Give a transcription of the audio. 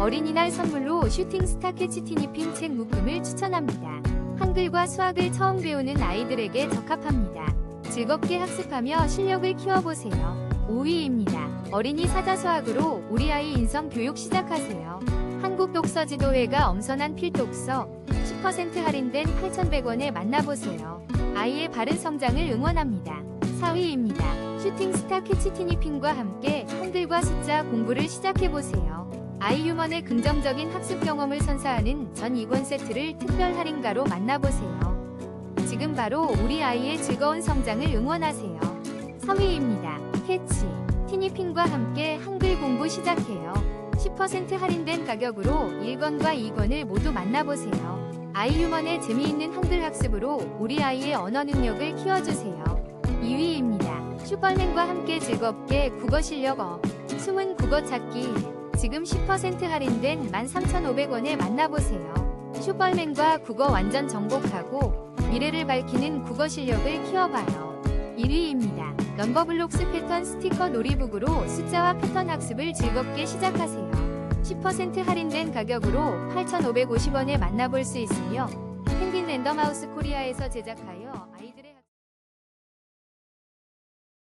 어린이날 선물로 슈팅스타 캐치 티니핑 책 묶음을 추천합니다. 한글과 수학을 처음 배우는 아이들에게 적합합니다. 즐겁게 학습하며 실력을 키워보세요. 5위입니다. 어린이 사자수학으로 우리 아이 인성 교육 시작하세요. 한국독서지도회가 엄선한 필독서 10% 할인된 8,100원에 만나보세요. 아이의 바른 성장을 응원합니다. 4위입니다. 슈팅스타 캐치 티니핑과 함께 한글과 숫자 공부를 시작해보세요. 아이 휴먼의 긍정적인 학습 경험을 선사하는 전 2권 세트를 특별 할인가로 만나보세요. 지금 바로 우리 아이의 즐거운 성장을 응원하세요. 3위입니다. 캐치. 티니핑과 함께 한글 공부 시작해요. 10% 할인된 가격으로 1권과 2권을 모두 만나보세요. 아이 휴먼의 재미있는 한글 학습으로 우리 아이의 언어 능력을 키워주세요. 2위입니다. 슈퍼맨과 함께 즐겁게 국어 실력 업. 숨은 국어 찾기. 지금 10% 할인된 13,500원에 만나보세요. 슈퍼맨과 국어 완전 정복하고 미래를 밝히는 국어 실력을 키워봐요. 1위입니다. 넘버블록스 패턴 스티커 놀이북으로 숫자와 패턴 학습을 즐겁게 시작하세요. 10% 할인된 가격으로 8,550원에 만나볼 수 있으며 펭귄 랜덤하우스 코리아에서 제작하여